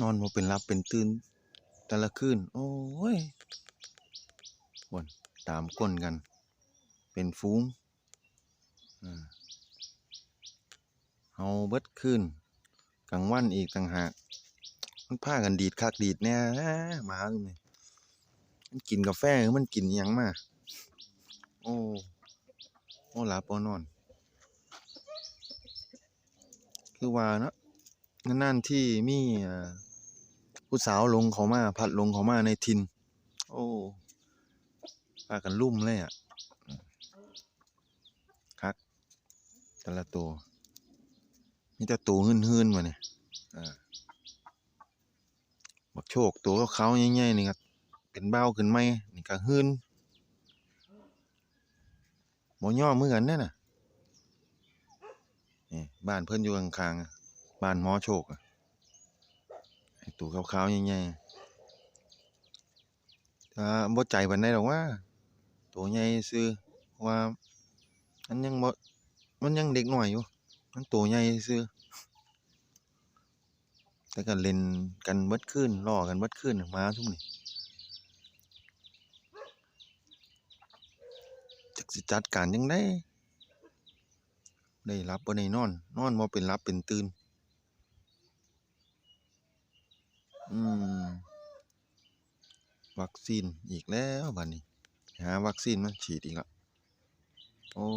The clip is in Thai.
นอนบ่เป็นหลับเป็นตื่นแต่ละคืนโอ้ยบนตามก้นกัน เป็นฝูงเฮาเบิดคืนกลางวันอีกต่างหากมันพากันดีดคักดีดแน่หมาตัวนี้มันกินกาแฟหรือมันกินยังมาโอ้โอ้หลับบ่นอน คือว่าเนาะนานที่มีเอ่อ ผู้สาวลงเขามาพัดลงเขามาในถิ่นโอ้พากันลุ่มเลยอะคัก แต่ละตัวมีแต่ตัวหื่นๆมาเนี่ยบักโชคตัวเขาๆใหญ่ๆนี่ก็เป็นเบ้าขึ้นไหมนี่ก็หื่นบ่ย่อมือกันแน่น่ะนี่บ้านเพิ่นอยู่ข้างๆบ้านหมอโชคอะ ตัวขาวๆใหญ่ๆถ้าบ่ใจปานใดดอกว่า ตัวใหญ่ซื่อว่ามันยังบ่มันยังเด็กหน้อยอยู่ มันตัวใหญ่ซื่อแต่ก็เล่นกันเบิดคืนล้อกันเบิดคืนมาซุมนี้จักสิจัดการจั่งใดได้รับบ่ได้นอน นอนบ่เป็นหลับเป็นตื่น อืม วัคซีนอีกแล้วบัดนี้ หาวัคซีนมาฉีดอีกละโอ้